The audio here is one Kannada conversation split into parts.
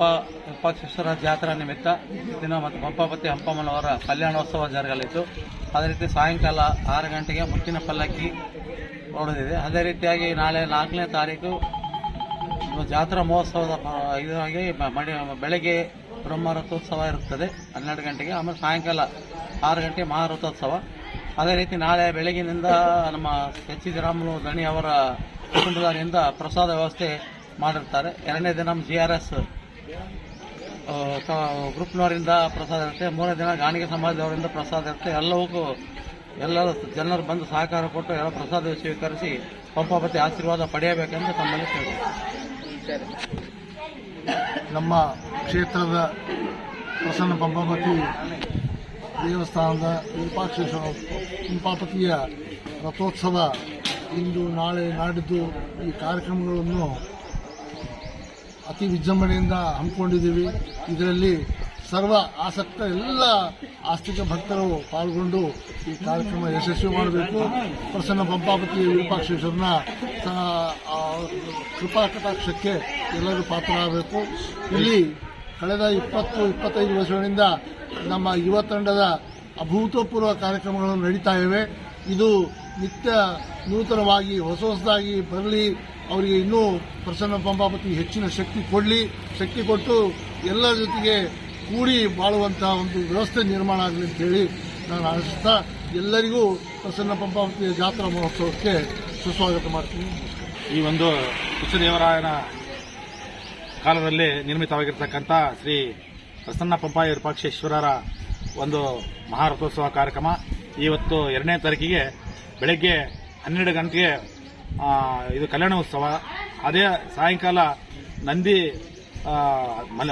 ವಿರೂಪಾಕ್ಷೇಶ್ವರ ಜಾತ್ರಾ ನಿಮಿತ್ತ ದಿನ ಮತ್ತು ಪಂಪಾಪತಿ ಹಂಪಮ್ಮನವರ ಕಲ್ಯಾಣೋತ್ಸವ ಜರುಗಲಿದ್ದು, ಅದೇ ರೀತಿ ಸಾಯಂಕಾಲ ಆರು ಗಂಟೆಗೆ ಮುತ್ತಿನ ಪಲ್ಲಕ್ಕಿ ಹೊಡೆದಿದೆ. ಅದೇ ರೀತಿಯಾಗಿ ನಾಳೆ ನಾಲ್ಕನೇ ತಾರೀಕು ಜಾತ್ರಾ ಮಹೋತ್ಸವದ ಇದಾಗಿ ಮಡಿ, ಬೆಳಗ್ಗೆ ಬ್ರಹ್ಮರಥೋತ್ಸವ ಇರುತ್ತದೆ, ಹನ್ನೆರಡು ಗಂಟೆಗೆ, ಆಮೇಲೆ ಸಾಯಂಕಾಲ ಆರು ಗಂಟೆ ಮಹಾರಥೋತ್ಸವ. ಅದೇ ರೀತಿ ನಾಳೆ ಬೆಳಗಿನಿಂದ ನಮ್ಮ ಎಚ್ ಸಿ ರಾಮುಲು ದಣಿ ಅವರ ಪ್ರಸಾದ ವ್ಯವಸ್ಥೆ ಮಾಡಿರ್ತಾರೆ. ಎರಡನೇ ದಿನ ಜಿ ಆರ್ ಎಸ್ ಗ್ರೂಪ್ನವರಿಂದ ಪ್ರಸಾದ ಇರುತ್ತೆ. ಮೂರನೇ ದಿನ ಗಾಣಿಗೆ ಸಮಾಜದವರಿಂದ ಪ್ರಸಾದ ಇರುತ್ತೆ. ಎಲ್ಲವಕ್ಕೂ ಎಲ್ಲರೂ ಜನರು ಬಂದು ಸಹಕಾರ ಕೊಟ್ಟು ಎಲ್ಲ ಪ್ರಸಾದ ಸ್ವೀಕರಿಸಿ ಪಂಪಾಪತಿ ಆಶೀರ್ವಾದ ಪಡೆಯಬೇಕೆಂದು ತಮ್ಮಲ್ಲಿ ಕೇಳಿದೆ ನಮ್ಮ ಕ್ಷೇತ್ರದ ಪ್ರಸನ್ನ ಪಂಪಾಪತಿ ದೇವಸ್ಥಾನದ ವಿರೂಪಾಕ್ಷೇಶ್ವರ ಪಂಪಾಪತಿಯ ರಥೋತ್ಸವ ಇಂದು ನಾಳೆ ನಾಡಿದ್ದು ಈ ಕಾರ್ಯಕ್ರಮಗಳನ್ನು ಅತಿ ವಿಜೃಂಭಣೆಯಿಂದ ಹಮ್ಮಿಕೊಂಡಿದ್ದೀವಿ. ಇದರಲ್ಲಿ ಸರ್ವ ಆಸಕ್ತ ಎಲ್ಲ ಆಸ್ತಿಕ ಭಕ್ತರು ಪಾಲ್ಗೊಂಡು ಈ ಕಾರ್ಯಕ್ರಮ ಯಶಸ್ವಿ ಮಾಡಬೇಕು. ಪ್ರಸನ್ನ ಪಂಪಾಪತಿ ವಿರೂಪಾಕ್ಷೇಶ್ವರನ ಕೃಪಾ ಕಟಾಕ್ಷಕ್ಕೆ ಎಲ್ಲರೂ ಪಾತ್ರರಾಗಬೇಕು. ಇಲ್ಲಿ ಕಳೆದ ಇಪ್ಪತ್ತು, ಇಪ್ಪತ್ತೈದು ವರ್ಷಗಳಿಂದ ನಮ್ಮ ಯುವ ತಂಡದ ಅಭೂತಪೂರ್ವ ಕಾರ್ಯಕ್ರಮಗಳು ನಡೀತಾ ಇವೆ. ಇದು ನಿತ್ಯ ನೂತನವಾಗಿ, ಹೊಸ ಹೊಸದಾಗಿ ಬರಲಿ ಅವರಿಗೆ ಇನ್ನೂ ಪ್ರಸನ್ನ ಪಂಪಾಪತಿ ಹೆಚ್ಚಿನ ಶಕ್ತಿ ಕೊಡಲಿ, ಶಕ್ತಿ ಕೊಟ್ಟು ಎಲ್ಲ ಜೊತೆಗೆ ಕೂಡಿ ಬಾಳುವಂತಹ ಒಂದು ವ್ಯವಸ್ಥೆ ನಿರ್ಮಾಣ ಆಗಲಿ ಅಂತ ಹೇಳಿ ನಾನು ಆಶಿಸ್ತಾ ಎಲ್ಲರಿಗೂ ಪ್ರಸನ್ನ ಪಂಪಾವತಿಯ ಜಾತ್ರಾ ಮಹೋತ್ಸವಕ್ಕೆ ಸುಸ್ವಾಗತ ಮಾಡ್ತೀನಿ. ಈ ಒಂದು ಕೃಷ್ಣದೇವರಾಯನ ಕಾಲದಲ್ಲಿ ನಿರ್ಮಿತವಾಗಿರ್ತಕ್ಕಂಥ ಶ್ರೀ ಪ್ರಸನ್ನ ಪಂಪಾಯ ವಿರೂಪಾಕ್ಷೇಶ್ವರರ ಒಂದು ಮಹಾರಥೋತ್ಸವ ಕಾರ್ಯಕ್ರಮ. ಇವತ್ತು ಎರಡನೇ ತಾರೀಕಿಗೆ ಬೆಳಗ್ಗೆ ಹನ್ನೆರಡು ಗಂಟೆಗೆ ಇದು ಕಲ್ಯಾಣೋತ್ಸವ ಅದೇ ಸಾಯಂಕಾಲ ನಂದಿ ಮಲ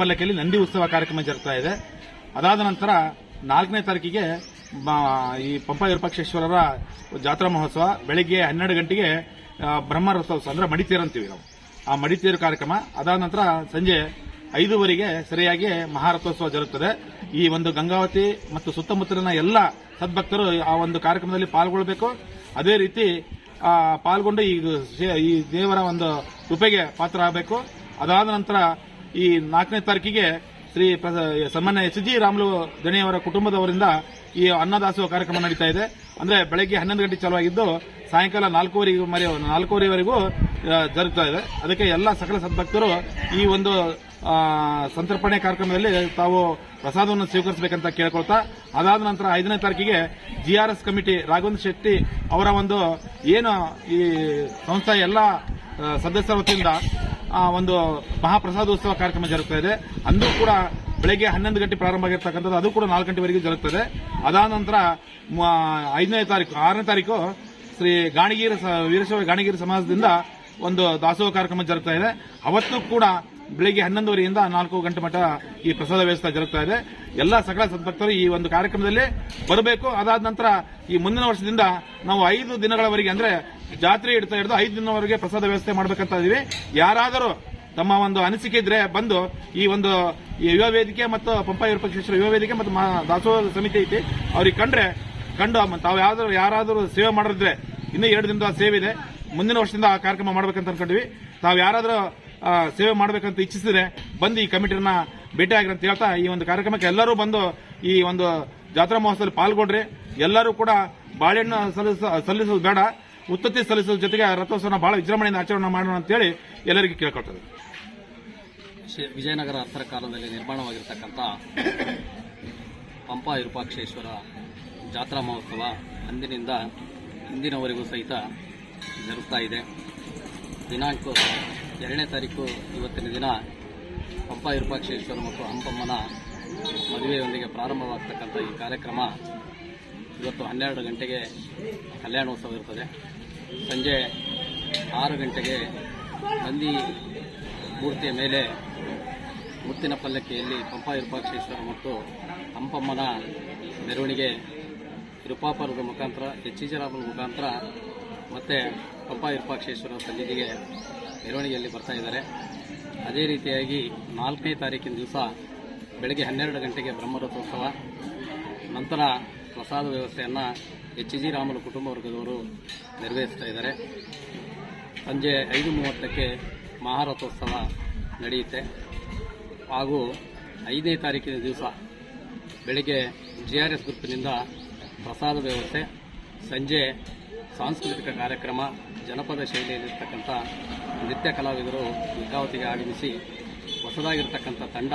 ಪಲ್ಲಕ್ಕಿಯಲ್ಲಿ ನಂದಿ ಉತ್ಸವ ಕಾರ್ಯಕ್ರಮ ಜರುಗ್ತಾ ಇದೆ. ಅದಾದ ನಂತರ ನಾಲ್ಕನೇ ತಾರೀಕಿಗೆ ಈ ಪಂಪ ವಿರೂಪಾಕ್ಷೇಶ್ವರರ ಜಾತ್ರಾ ಮಹೋತ್ಸವ ಬೆಳಿಗ್ಗೆ ಹನ್ನೆರಡು ಗಂಟೆಗೆ ಬ್ರಹ್ಮ ಬ್ರಹ್ಮರಥೋತ್ಸವ ಅಂದ್ರೆ ಮಡಿತೇರು ಅಂತೀವಿ ನಾವು. ಆ ಮಡಿತೇರು ಕಾರ್ಯಕ್ರಮ ಅದಾದ ನಂತರ ಸಂಜೆ ಐದೂವರೆಗೆ ಸರಿಯಾಗಿ ಮಹಾರಥೋತ್ಸವ ಜರುಗುತ್ತದೆ ಈ ಒಂದು ಗಂಗಾವತಿ ಮತ್ತು ಸುತ್ತಮುತ್ತಲಿನ ಎಲ್ಲ ಸದ್ಭಕ್ತರು ಆ ಒಂದು ಕಾರ್ಯಕ್ರಮದಲ್ಲಿ ಪಾಲ್ಗೊಳ್ಳಬೇಕು ಅದೇ ರೀತಿ ಪಾಲ್ಗೊಂಡು ಈ ಈ ದೇವರ ಒಂದು ಕೃಪೆಗೆ ಪಾತ್ರ ಆಗಬೇಕು ಅದಾದ ನಂತರ ಈ ನಾಲ್ಕನೇ ತಾರೀಕಿಗೆ ಶ್ರೀ ಸಾಮಾನ್ಯ ಎಸ್ ಜಿ ರಾಮುಲು ದಣಿಯವರ ಕುಟುಂಬದವರಿಂದ ಈ ಅನ್ನದಾಸೋಹ ಕಾರ್ಯಕ್ರಮ ನಡೀತಾ ಇದೆ. ಅಂದ್ರೆ ಬೆಳಗ್ಗೆ ಹನ್ನೊಂದು ಗಂಟೆ ಚಾಲುವಾಗಿದ್ದು ಸಾಯಂಕಾಲ ನಾಲ್ಕೂವರೆಗೂ ಮರೆ ನಾಲ್ಕೂವರೆವರೆಗೂ ಜರುಗ್ತಾ ಇದೆ. ಅದಕ್ಕೆ ಎಲ್ಲ ಸಕಲ ಸದ್ಭಕ್ತರು ಈ ಒಂದು ಸಂತರ್ಪಣೆ ಕಾರ್ಯಕ್ರಮದಲ್ಲಿ ತಾವು ಪ್ರಸಾದವನ್ನು ಸ್ವೀಕರಿಸಬೇಕಂತ ಕೇಳ್ಕೊಳ್ತಾ, ಅದಾದ ನಂತರ ಐದನೇ ತಾರೀಕಿಗೆ ಜಿಆರ್ಎಸ್ ಕಮಿಟಿ ರಾಘವೇಂದ್ರ ಶೆಟ್ಟಿ ಅವರ ಒಂದು ಏನು ಈ ಸಂಸ್ಥೆಯ ಎಲ್ಲ ಸದಸ್ಯರ ವತಿಯಿಂದ ಒಂದು ಮಹಾಪ್ರಸಾದೋತ್ಸವ ಕಾರ್ಯಕ್ರಮ ಜರುಗ್ತಾ ಇದೆ. ಅಂದು ಕೂಡ ಬೆಳಗ್ಗೆ ಹನ್ನೊಂದು ಗಂಟೆ ಪ್ರಾರಂಭ ಆಗಿರ್ತಕ್ಕಂಥದ್ದು, ಅದು ಕೂಡ ನಾಲ್ಕು ಗಂಟೆವರೆಗೆ ಜರುಗ್ತದೆ. ಅದಾದ ನಂತರ ಐದನೇ ತಾರೀಕು, ಆರನೇ ತಾರೀಕು ಶ್ರೀ ಗಾಣಗಿರಿ ವೀರಶೈವ ಗಾಣಿಗೀರ ಸಮಾಜದಿಂದ ಒಂದು ದಾಸೋಹ ಕಾರ್ಯಕ್ರಮ ಜರುಗ್ತಾ ಇದೆ. ಅವತ್ತು ಕೂಡ ಬೆಳಿಗ್ಗೆ ಹನ್ನೊಂದುವರೆಯಿಂದ ನಾಲ್ಕು ಗಂಟೆ ಮಟ್ಟ ಈ ಪ್ರಸಾದ ವ್ಯವಸ್ಥೆ ಜರುಗ್ತಾ ಇದೆ. ಎಲ್ಲ ಸಕಲ ಸದ್ಭಕ್ತರು ಈ ಒಂದು ಕಾರ್ಯಕ್ರಮದಲ್ಲಿ ಬರಬೇಕು. ಅದಾದ ನಂತರ ಈ ಮುಂದಿನ ವರ್ಷದಿಂದ ನಾವು ಐದು ದಿನಗಳವರೆಗೆ ಅಂದ್ರೆ ಜಾತ್ರೆ ಇಡ್ತಾ ಹಿಡಿದು ಐದು ದಿನವರೆಗೆ ಪ್ರಸಾದ ವ್ಯವಸ್ಥೆ ಮಾಡಬೇಕಂತ ಇದೀವಿ. ಯಾರಾದರೂ ತಮ್ಮ ಒಂದು ಅನಿಸಿಕೆ ಇದ್ರೆ ಬಂದು ಈ ಒಂದು ಯುವ ವೇದಿಕೆ ಮತ್ತು ಪಂಪ ವಿರೂಪಕ್ಷೇಶ್ವರ ಯುವ ವೇದಿಕೆ ಮತ್ತು ದಾಸೋಹ ಸಮಿತಿ ಐತಿ, ಅವ್ರಿಗೆ ಕಂಡ್ರೆ ಕಂಡು ತಾವು ಯಾವ್ದಾದ್ರು ಯಾರಾದರೂ ಸೇವೆ ಮಾಡಿದ್ರೆ ಇನ್ನೂ ಎರಡು ದಿನದ ಸೇವೆ ಇದೆ. ಮುಂದಿನ ವರ್ಷದಿಂದ ಆ ಕಾರ್ಯಕ್ರಮ ಮಾಡ್ಬೇಕಂತ ಅನ್ಕೊಂಡಿವಿ. ತಾವು ಯಾರಾದರೂ ಸೇವೆ ಮಾಡಬೇಕಂತ ಇಚ್ಛಿಸಿದ್ರೆ ಬಂದು ಈ ಕಮಿಟಿಯನ್ನ ಭೇಟಿ ಆಗಿರಿ ಅಂತ ಹೇಳ್ತಾ ಈ ಒಂದು ಕಾರ್ಯಕ್ರಮಕ್ಕೆ ಎಲ್ಲರೂ ಬಂದು ಈ ಒಂದು ಜಾತ್ರಾ ಮಹೋತ್ಸವದಲ್ಲಿ ಪಾಲ್ಗೊಳ್ರಿ ಎಲ್ಲರೂ ಕೂಡ ಬಾಳೆಹಣ್ಣು ಸಲ್ಲಿಸ ಸಲ್ಲಿಸೋದು ಬೇಡ. ಉತ್ತತ್ತಿ ಸಲ್ಲಿಸೋದ್ರ ಜೊತೆಗೆ ರಥೋತ್ಸವನ ಬಹಳ ವಿಜೃಂಭಣೆಯಿಂದ ಆಚರಣೆ ಮಾಡೋಣ ಅಂತೇಳಿ ಎಲ್ಲರಿಗೂ ಕೇಳ್ಕೊಳ್ತದೆ ವಿಜಯನಗರ ಹತ್ತರ ಕಾಲದಲ್ಲಿ ನಿರ್ಮಾಣವಾಗಿರ್ತಕ್ಕಂಥ ಪಂಪ ವಿರೂಪಾಕ್ಷೇಶ್ವರ ಜಾತ್ರಾ ಮಹೋತ್ಸವ ಅಂದಿನಿಂದ ಇಂದಿನವರೆಗೂ ಸಹಿತ ಜರುಗ್ತಾ ಇದೆ. ದಿನಾಂಕ ಎರಡನೇ ತಾರೀಕು ಇವತ್ತಿನ ದಿನ ಪಂಪ ವಿರೂಪಾಕ್ಷೇಶ್ವರ ಮತ್ತು ಹಂಪಮ್ಮನ ಮದುವೆಯೊಂದಿಗೆ ಪ್ರಾರಂಭವಾಗ್ತಕ್ಕಂಥ ಈ ಕಾರ್ಯಕ್ರಮ ಇವತ್ತು ಹನ್ನೆರಡು ಗಂಟೆಗೆ ಕಲ್ಯಾಣೋತ್ಸವ ಇರ್ತದೆ. ಸಂಜೆ ಆರು ಗಂಟೆಗೆ ನಂದಿ ಮೂರ್ತಿಯ ಮೇಲೆ ಮುತ್ತಿನ ಪಲ್ಲಕ್ಕಿಯಲ್ಲಿ ಪಂಪ ವಿರೂಪಾಕ್ಷೇಶ್ವರ ಮತ್ತು ಹಂಪಮ್ಮನ ಮೆರವಣಿಗೆ ವಿರೂಪಾಪುರದ ಮುಖಾಂತರ ಎಚ್ಚಿಜರಾಮನ ಮುಖಾಂತರ ಮತ್ತು ಪಂಪ ವಿರೂಪಾಕ್ಷೇಶ್ವರ ಸನ್ನಿಧಿಗೆ ಮೆರವಣಿಗೆಯಲ್ಲಿ ಬರ್ತಾ ಇದ್ದಾರೆ. ಅದೇ ರೀತಿಯಾಗಿ ನಾಲ್ಕನೇ ತಾರೀಕಿನ ದಿವಸ ಬೆಳಗ್ಗೆ ಹನ್ನೆರಡು ಗಂಟೆಗೆ ಬ್ರಹ್ಮರಥೋತ್ಸವ. ನಂತರ ಪ್ರಸಾದ ವ್ಯವಸ್ಥೆಯನ್ನು ಎಚ್ ಜಿ ರಾಮುಲು ಕುಟುಂಬ ವರ್ಗದವರು ನೆರವೇರಿಸ್ತಾ ಇದ್ದಾರೆ. ಸಂಜೆ ಐದು ಮೂವತ್ತಕ್ಕೆ ಮಹಾರಥೋತ್ಸವ ನಡೆಯುತ್ತೆ. ಹಾಗೂ ಐದನೇ ತಾರೀಕಿನ ದಿವಸ ಬೆಳಗ್ಗೆ ಜಿ ಆರ್ ಎಸ್ ಪ್ರಸಾದ ವ್ಯವಸ್ಥೆ. ಸಂಜೆ ಸಾಂಸ್ಕೃತಿಕ ಕಾರ್ಯಕ್ರಮ, ಜನಪದ ಶೈಲಿಯಲ್ಲಿರ್ತಕ್ಕಂಥ ನೃತ್ಯ ಕಲಾವಿದರು ಗಂಗಾವತಿಗೆ ಆಗಮಿಸಿ ಹೊಸದಾಗಿರ್ತಕ್ಕಂಥ ತಂಡ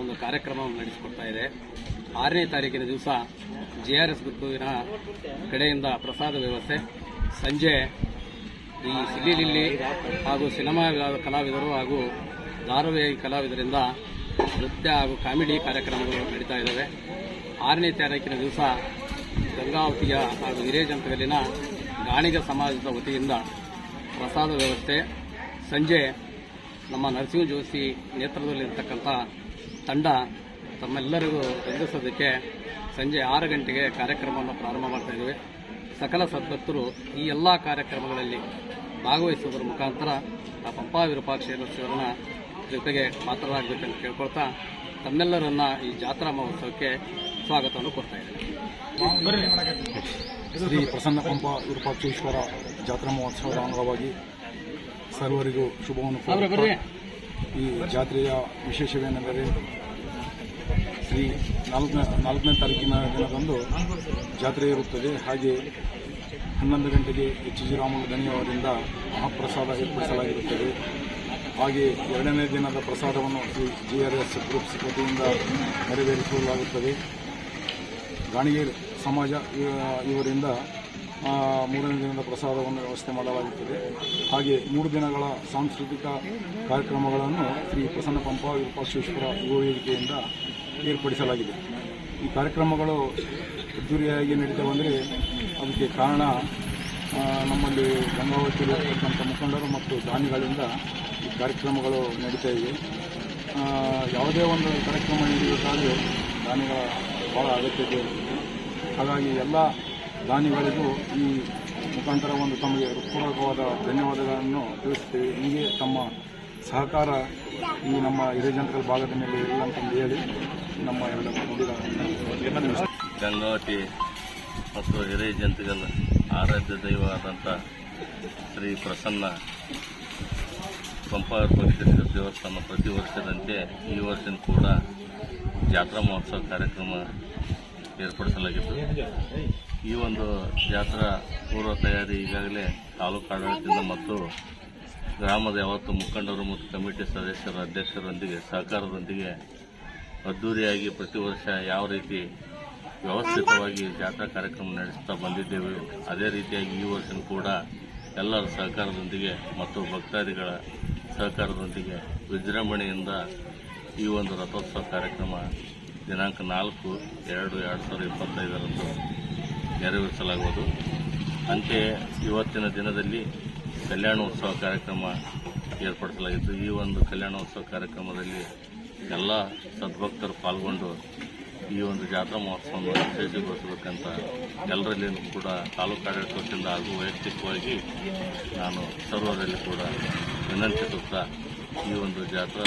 ಒಂದು ಕಾರ್ಯಕ್ರಮವನ್ನು ನಡೆಸಿಕೊಡ್ತಾ ಇದೆ. ಆರನೇ ತಾರೀಕಿನ ದಿವಸ ಜೆ ಆರ್ ಎಸ್ ಗ್ರೂಪಿನ ಕಡೆಯಿಂದ ಪ್ರಸಾದ ವ್ಯವಸ್ಥೆ. ಸಂಜೆ ಈ ಸಿಲಿಲಿಲ್ಲಿ ಹಾಗೂ ಸಿನಿಮಾ ಕಲಾವಿದರು ಹಾಗೂ ಧಾರಾವಾಹಿ ಕಲಾವಿದರಿಂದ ನೃತ್ಯ ಹಾಗೂ ಕಾಮಿಡಿ ಕಾರ್ಯಕ್ರಮಗಳು ನಡೀತಾ ಇದ್ದಾವೆ. ಆರನೇ ತಾರೀಕಿನ ದಿವಸ ಗಂಗಾವತಿಯ ಹಾಗೂ ಹಿರೇಜಂತಗಲ್ಲಿನ ಗಾಣಿಗ ಸಮಾಜದ ವತಿಯಿಂದ ಪ್ರಸಾದ ವ್ಯವಸ್ಥೆ. ಸಂಜೆ ನಮ್ಮ ನರಸಿಂಹ ಜೋಶಿ ನೇತೃತ್ವದಲ್ಲಿರ್ತಕ್ಕಂಥ ತಂಡ ತಮ್ಮೆಲ್ಲರಿಗೂ ರಂಜಿಸೋದಕ್ಕೆ ಸಂಜೆ ಆರು ಗಂಟೆಗೆ ಕಾರ್ಯಕ್ರಮವನ್ನು ಪ್ರಾರಂಭ ಮಾಡ್ತಾ ಇದ್ದೇವೆ. ಸಕಲ ಸದ್ಭಕ್ತರು ಈ ಎಲ್ಲ ಕಾರ್ಯಕ್ರಮಗಳಲ್ಲಿ ಭಾಗವಹಿಸುವುದರ ಮುಖಾಂತರ ಆ ಪಂಪಾ ವಿರೂಪಾಕ್ಷೇಶ್ವರನ ಜೊತೆಗೆ ಮಾತ್ರರಾಗಬೇಕೆಂದು ಕೇಳ್ಕೊಳ್ತಾ ತಮ್ಮೆಲ್ಲರನ್ನ ಈ ಜಾತ್ರಾ ಮಹೋತ್ಸವಕ್ಕೆ ಸ್ವಾಗತವನ್ನು ಕೊಡ್ತಾ ಇದ್ದೇನೆ. ಶ್ರೀ ಪ್ರಸನ್ನ ಪಂಪ ವಿರೂಪಾಕ್ಷೇಶ್ವರ ಜಾತ್ರಾ ಮಹೋತ್ಸವದ ಅಂಗವಾಗಿ ಸರ್ವರಿಗೂ ಶುಭವನ್ನು ಕೋರುತ್ತಾ ಈ ಜಾತ್ರೆಯ ವಿಶೇಷವೇನೆಂದರೆ ಶ್ರೀ ನಾಲ್ಕನೇ ನಾಲ್ಕನೇ ತಾರೀಕಿನ ದಿನದಂದು ಜಾತ್ರೆ ಇರುತ್ತದೆ. ಹಾಗೆ ಹನ್ನೊಂದು ಗಂಟೆಗೆ ಎಚ್ ಜಿ ರಾಮುಲು ಮಹಾಪ್ರಸಾದ ಏರ್ಪಡಿಸಲಾಗಿರುತ್ತದೆ. ಹಾಗೆ ಎರಡನೇ ದಿನದ ಪ್ರಸಾದವನ್ನು Shri G R S groups ವತಿಯಿಂದ ನೆರವೇರಿಸಲಾಗುತ್ತದೆ. ಗಾಣಿಗೇರ್ ಸಮಾಜ, ಇವ- ಇವರಿಂದ ಮೂರನೇ ದಿನದ ಪ್ರಸಾದವನ್ನು ವ್ಯವಸ್ಥೆ ಮಾಡಲಾಗುತ್ತದೆ. ಹಾಗೆ ಮೂರು ದಿನಗಳ ಸಾಂಸ್ಕೃತಿಕ ಕಾರ್ಯಕ್ರಮಗಳನ್ನು ಶ್ರೀ ಪ್ರಸನ್ನ ಪಂಪ, ವಿರೂಪಾಕ್ಷೇಶ್ವರ ಯುವ ವೇದಿಕೆಯಿಂದ ಏರ್ಪಡಿಸಲಾಗಿದೆ. ಈ ಕಾರ್ಯಕ್ರಮಗಳು ಅದ್ದೂರಿಯಾಗಿ ನಡೀತಾ ಬಂದರೆ ಅದಕ್ಕೆ ಕಾರಣ ನಮ್ಮಲ್ಲಿ ಗಂಗಾವತಿಯಲ್ಲಿರ್ತಕ್ಕಂಥ ಮುಖಂಡರು ಮತ್ತು ದಾನಿಗಳಿಂದ ಈ ಕಾರ್ಯಕ್ರಮಗಳು ನಡೀತಾ ಇವೆ ಯಾವುದೇ ಒಂದು ಕಾರ್ಯಕ್ರಮ ನಡೆಯಬೇಕಾದ್ರೆ ದಾನಿಗಳ ಭಾಳ ಅಗತ್ಯತೆ ಇರುತ್ತೆ ಹಾಗಾಗಿ ಎಲ್ಲ ದಾನಿಗಳಿಗೂ ಈ ಮುಖಾಂತರ ಒಂದು ತಮಗೆ ಹೃತ್ಪೂರ್ವಕವಾದ ಧನ್ಯವಾದಗಳನ್ನು ತಿಳಿಸುತ್ತೇವೆ. ಹೀಗೆ ತಮ್ಮ ಸಹಕಾರ ಈ ನಮ್ಮ ಹಿರೇಜನಕಲ್ ಭಾಗದ ಮೇಲೆ ಇಲ್ಲ ಅಂತಂದು ಹೇಳಿ ನಮ್ಮ ನುಡಿಗಳನ್ನು ಗಂಗಾವತಿ ಮತ್ತು ಹಿರೇಜಂತಿಗಲ್ ಆರಾಧ್ಯ ದೈವವಾದಂಥ ಶ್ರೀ ಪ್ರಸನ್ನ ಪಂಪ ಪಕ್ಷೇಶ್ವರ ದೇವಸ್ಥಾನ ಪ್ರತಿ ವರ್ಷದಂತೆ ಈ ವರ್ಷ ಕೂಡ ಜಾತ್ರಾ ಮಹೋತ್ಸವ ಕಾರ್ಯಕ್ರಮ ಏರ್ಪಡಿಸಲಾಗಿತ್ತು. ಈ ಒಂದು ಜಾತ್ರಾ ಪೂರ್ವ ತಯಾರಿ ಈಗಾಗಲೇ ತಾಲೂಕು ಆಡಳಿತದಿಂದ ಮತ್ತು ಗ್ರಾಮದ ಯಾವತ್ತು ಮುಖಂಡರು ಮತ್ತು ಕಮಿಟಿ ಸದಸ್ಯರ ಅಧ್ಯಕ್ಷರೊಂದಿಗೆ, ಸಹಕಾರದೊಂದಿಗೆ ಅದ್ದೂರಿಯಾಗಿ ಪ್ರತಿ ವರ್ಷ ಯಾವ ರೀತಿ ವ್ಯವಸ್ಥಿತವಾಗಿ ಜಾತ್ರಾ ಕಾರ್ಯಕ್ರಮ ನಡೆಸ್ತಾ ಬಂದಿದ್ದೇವೆ, ಅದೇ ರೀತಿಯಾಗಿ ಈ ವರ್ಷ ಕೂಡ ಎಲ್ಲರ ಸಹಕಾರದೊಂದಿಗೆ ಮತ್ತು ಭಕ್ತಾದಿಗಳ ಸಹಕಾರದೊಂದಿಗೆ ವಿಜೃಂಭಣೆಯಿಂದ ಈ ಒಂದು ರಥೋತ್ಸವ ಕಾರ್ಯಕ್ರಮ ದಿನಾಂಕ ನಾಲ್ಕು ಎರಡು ಎರಡು ಸಾವಿರದ ಇಪ್ಪತ್ತೈದರಂದು ನೆರವೇರಿಸಲಾಗುವುದು. ಅಂತೆಯೇ ಇವತ್ತಿನ ದಿನದಲ್ಲಿ ಕಲ್ಯಾಣೋತ್ಸವ ಕಾರ್ಯಕ್ರಮ ಏರ್ಪಡಿಸಲಾಗಿತ್ತು. ಈ ಒಂದು ಕಲ್ಯಾಣೋತ್ಸವ ಕಾರ್ಯಕ್ರಮದಲ್ಲಿ ಎಲ್ಲ ಸದ್ಭಕ್ತರು ಪಾಲ್ಗೊಂಡು ಈ ಒಂದು ಜಾತ್ರಾ ಮಹೋತ್ಸವವನ್ನು ವಿಶೇಷಗೊಳಿಸಬೇಕಂತ ಎಲ್ಲರಲ್ಲಿಯೂ ಕೂಡ ತಾಲೂಕು ಹಾಗೂ ವೈಯಕ್ತಿಕವಾಗಿ ನಾನು ಸರ್ವರಲ್ಲಿ ಕೂಡ ವಿನಂತಿಸುತ್ತಾ ಈ ಒಂದು ಜಾತ್ರಾ